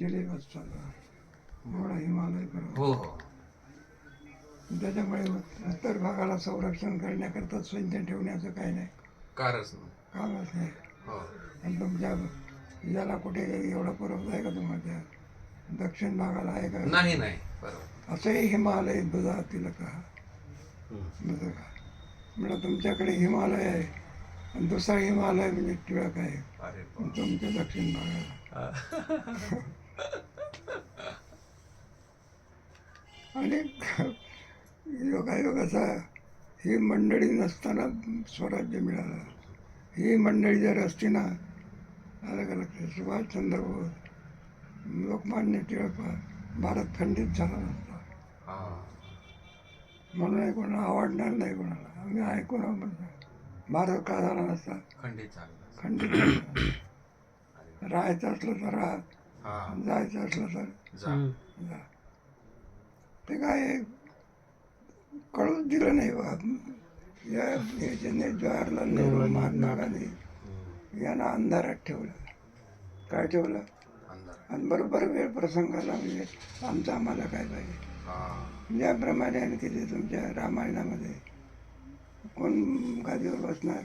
Chilli चालू एवढा हिमालय पर्वत हो हो. त्याच्यामुळे उत- उत्तर भागाला संरक्षण करण्याकरता सैन्य ठेवण्याचं काही नाही. कारच नाही कामच नाही हो. आणि तुमच्या याला कुठे एवढा पुरवठा आहे का तुम्हाला दक्षिण भागाला आहे का? नाही नाही. बरोबर. असंही हिमालय दुधातील का? दुसरं का? म्हणलं तुमच्याकडे हिमालय आहे. आणि दुसरा हिमालय म्हणजे टिळक आहे. तुमच्या दक्षिण भागाला. आणि योगायोगाचा ही मंडळी नसताना स्वराज्य मिळालं. ही मंडळी जर असती ना अलग अलग सुभाषचंद्र बोस लोकमान्य टिळक भारत खंडित झाला नसता. म्हणून कोणाला आवडणार नाही कोणाला. आम्ही ऐकून म्हणतो. भारत का झाला नसता? खंडित खंडित. राहायचं असलं तर राहा. जायचं असलं तर. जा. ते काय कळूच दिलं नाही बा. या याच्याने जवाहरलाल नेहरू महात्मा गांधी यांना अंधारात ठेवलं. काय ठेवलं? आणि बरोबर वेळ प्रसंगाला म्हणजे आमचं आम्हाला काय पाहिजे? हा. ज्याप्रमाणे आणि तिथे तुमच्या रामायणामध्ये कोण गादीवर बसणार?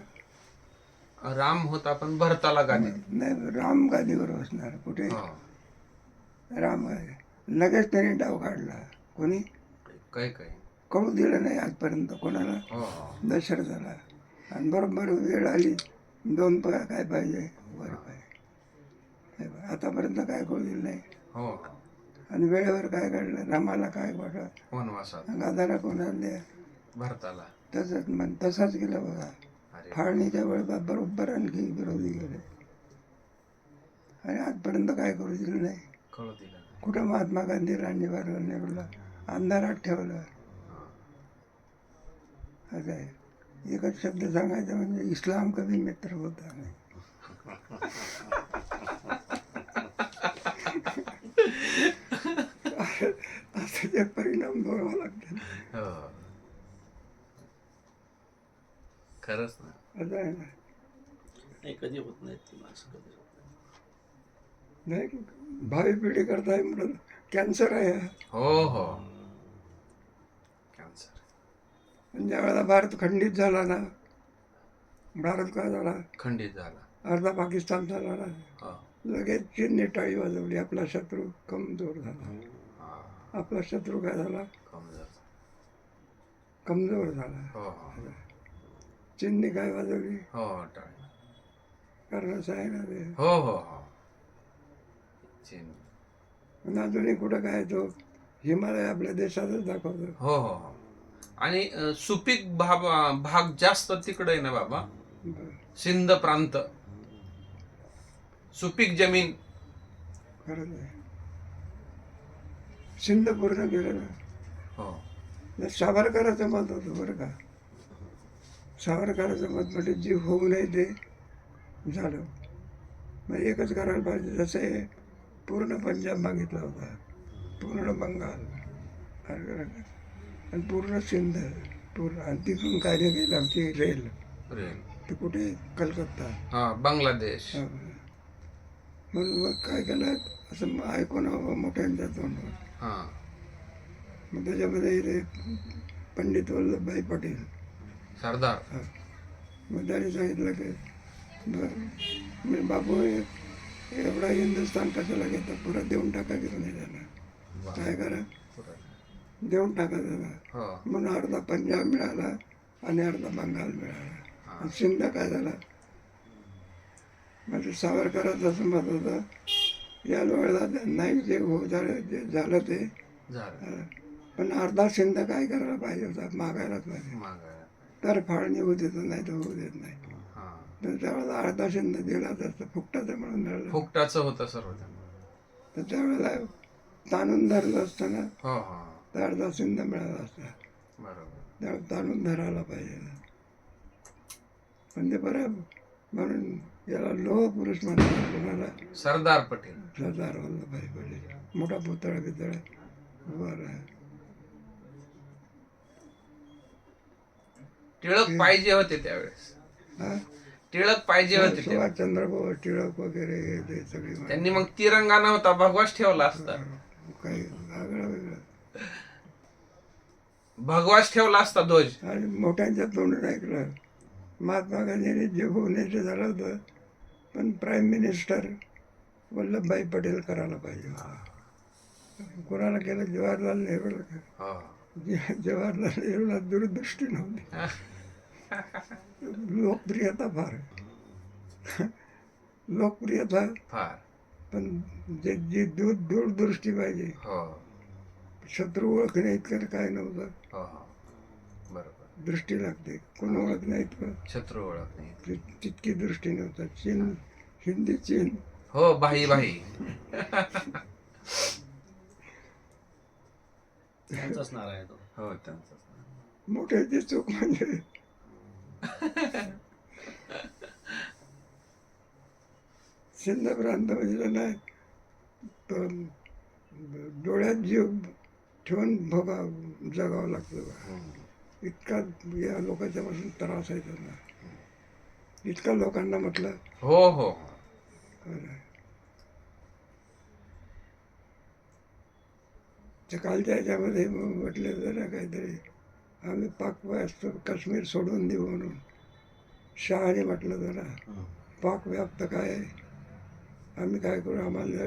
राम होता पण भरताला गादी. नाही राम गादीवर बसणार. कुठे? राम. लगेच त्याने डाव काढला. कोणी? काही काही कळू दिलं नाही आजपर्यंत. कोणाला? हो हो. दशरथाला आणि बरोबर वेळ आली. दोन पाय काय पाहिजे? वर पाय. बघ, आतापर्यंत काय कळू दिलं नाही. हो. आणि वेळेवर काय काढलं रामाला काय वाटत वनवासात गादाला कोणाला भरताला. तसंच मग तसाच गेला बघा. फाळणीच्या वेळेला बरोबर आणखी विरोधी गेले. आणि आजपर्यंत काय करू दिलं नाही? कळू दिलं नाही. कुठं महात्मा गांधी राणी जवाहरलाल नेहरूला अंधारात ठेवलं. हा. असं आहे. एकच शब्द सांगायचा म्हणजे इस्लाम कधी मित्र होता नाही. असं ते परिणाम भोगावा लागतात हो. खरंच ना. असं आहे ना. नाही कधी होत नाहीत ती माणसं कधी. नाही. भावी पिढी करताय म्हणून कॅन्सर आहे हा. हो कॅन्सर ज्या वेळेला भारत खंडित झाला ना भारत काय झाला? खंडित झाला. अर्धा पाकिस्तान झाला ना. लगेच चीनने टाळी वाजवली आपला शत्रू कमजोर झाला. आपला शत्रू काय झाला? कमजोर. झाला. हो हो. चीनने काय वाजवली? हो टाळी. कारण असं आहे ना ते हो हो. अजूनही कुठं काय तो? हिमालय आपल्या देशातच दाखवतो. हो हो हो. आणि सुपीक भाग भाग जास्त तिकडे आहे ना बाबा? सिंध प्रांत. सुपीक जमीन. खरंच आहे. सिंध पूर्ण गेलं ना हो. नाही, सावरकराचं मत होतं बरं का. सावरकराचं मत म्हणजे जीव होऊ नये ते झालं. मग एकच करायला पाहिजे जसं हे पूर्ण पंजाब मागितला होता. पूर्ण बंगाल आणि पूर्ण सिंध पूर्ण आणि तिथून कार्य केलं आमची रेल. रेल. ते कुठे? कलकत्ता. हा बांगलादेश. म्हणून मग काय केलं? असं ऐकून मोठ्यांच्या तोंडवर. हा. मग त्याच्यामध्ये पंडित वल्लभभाई पटेल. सरदार. मग त्यांनी सांगितलं की बापू एवढा हिंदुस्थान कशाला घेता? पुरा देऊन टाका की तुम्ही त्याला. काय करा? देऊन टाका त्याला. हो. म्हणून अर्धा पंजाब मिळाला आणि अर्धा बंगाल मिळाला. आणि सिंध काय झाला? म्हणजे सावरकराचं असं मत होतं. या वेळेला नाही जे हो झालं जे झालं ते. पण अर्धा सिंध काय करायला पाहिजे होता? मागायलाच पाहिजे. तर फाळणी होऊ देत नाही तर होऊ देत नाही. तर त्यावेळेला अर्धा सिंध दिला तर फुकटाचं म्हणून मिळालं फुकटाचं होतं सर्व तर त्यावेळेला ताणून धरलं असतं ना हो हो. तर अर्धा सिंध मिळाला असता. बरोबर. त्यावेळेला ताणून धरायला पाहिजे. ते बरं म्हणून याला लोह पुरुष म्हणतात. कोणाला? सरदार पटेल. सरदार वल्लभभाई पटेल. मोठा पुतळा बितळा. उभा आहे टिळक पाहिजे होते त्यावेळेस. हा? टिळक पाहिजे होते ते. सुभाषचंद्र बोस टिळक वगैरे हे ते सगळी माणसं. त्यांनी मग तिरंगा नव्हता भगवाच ठेवला असता काही आगळं वेगळं भगवाच ठेवला असता ध्वज आणि मोठ्यांच्या तोंडून ऐकलं महात्मा गांधींनी जे होण्याचं झालं होतं पण प्राईम मिनिस्टर वल्लभभाई पटेल करायला पाहिजे कोणाला केलं जवाहरलाल नेहरूला केलं. हो. जवाहरलाल नेहरूला दूरदृष्टी नव्हती लोकप्रियता फार लोकप्रियता फार. पण जे जी दूर दूरदृष्टी पाहिजे. हो. शत्रू ओळखणे इतकं काय नव्हतं. हो हो. बरोबर. दृष्टी लागते. कोण ओळखणे इतकं शत्रू ओळख नाही तितकी दृष्टी नव्हतं. चीन हिंदी चीन. हो भाई भाई. त्यांचाच नारा आहे तो. हो त्यांचं मोठ्याची चूक म्हणजे सिंध प्रांत म्हणजे नाही डोळ्यात जीव ठेवून भोगा जगावं लागतं बा. इतका या लोकांच्या पासून त्रास आहे त्यांना. इतका लोकांना म्हटलं. हो हो. कालच्या ह्याच्यामध्ये म- म्हटलं जरा काहीतरी आम्ही पाक व्याप्त काश्मीर सोडून देऊ म्हणून. शहाने म्हटलं जरा. पाक व्याप्त काय आहे? आम्ही काय करू? आम्हाला.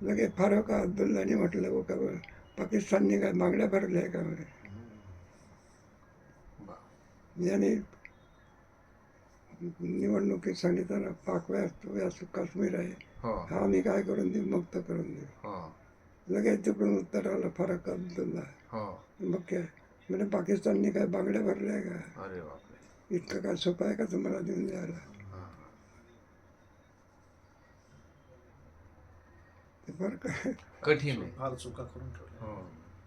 लगे फारुख अब्दुल्लाने म्हटलं हो का बरं? पाकिस्तानने काय मागण्या भरल्या आहे का बरं? याने निवडणुकीत सांगितलं पाक व्याप्त व्याप्त काश्मीर आहे. हो. हा आम्ही काय करून देऊ? मुक्त करून देऊ. हो. लगेच तिकडून उत्तर आलं फारुख अब्दुल्ला हो. मग काय? म्हणजे पाकिस्तानने काय बांगड्या भरल्या आहे का? अरे बापरे. इतकं काय सोपं आहे का तुम्हाला देऊन द्यायला? हा. ते बरं काय कठीण आहे. फार चुका करून ठेवल्या. हो.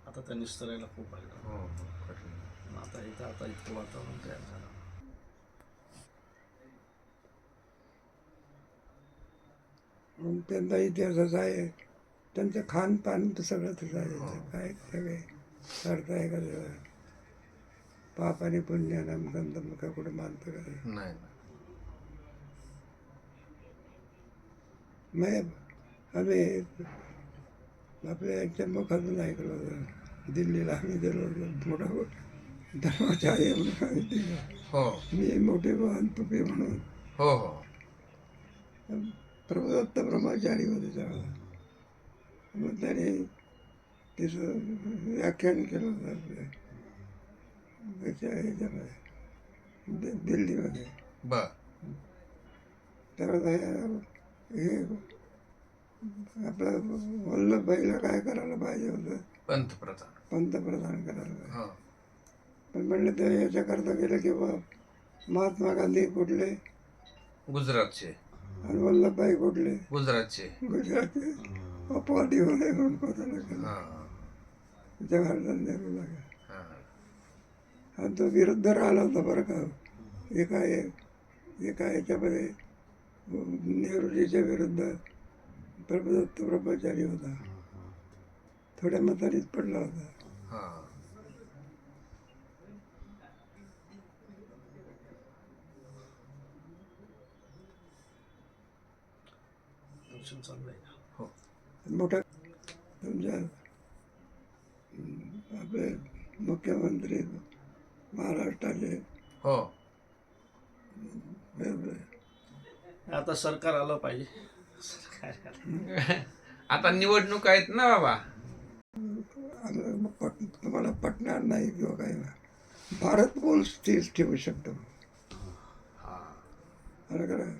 आता त्यांनी निस्तरायला खूप हो कठीण आहे. आता इथं आता इतकं वातावरण तयार झालं. मग त्यांचा इतिहासच आहे. त्यांचं खानपान तर सगळं तसं आहे काय सगळे आहे का त्याला? पाप आणि पुण्य नमकंदम का कुठे मानतं का? नाही. मग आम्ही आपल्या यांच्या मुखातून ऐकलं होतं दिल्लीला आम्ही गेलो होतो मोठा धर्माच्या आहे म्हणून. हो मी मोठे वाहन तुपे म्हणून हो हो प्रभुदत्त ब्रह्मचारी होते मग त्याने तिचं व्याख्यान केलं होतं आपल्या याच्या ह्याच्यामध्ये दिल्लीमध्ये. बर. त्यावेळेला हे आपलं वल्लभभाईला काय करायला पाहिजे होतं? पंतप्रधान. पंतप्रधान करायला हो. पण म्हणलं ते याच्याकरता गेलं की बा महात्मा गांधी कुठले? गुजरातचे. आणि वल्लभभाई कुठले? गुजरातचे. गुजरातचे. म्हणून कोणाला केलं हा. जवाहरलाल नेहरूला. हा. आणि तो विरुद्ध राहिला होता बरं का. एका एका याच्यामध्ये नेहरूजीच्या विरुद्ध प्रभुदत्त ब्रह्मचारी होता. थोड्या मतानेच पडला होता. हा. हो. मोठा हम्म, आपले मुख्यमंत्री महाराष्ट्राचे. हो. आता सरकार आलं पाहिजे. सरकार आलं. आता निवडणूक आहेत ना बाबा. पट तुम्हाला पटणार नाही किंवा काय भारत कोण स्थिर ठेवू शकतो? हा. बरं का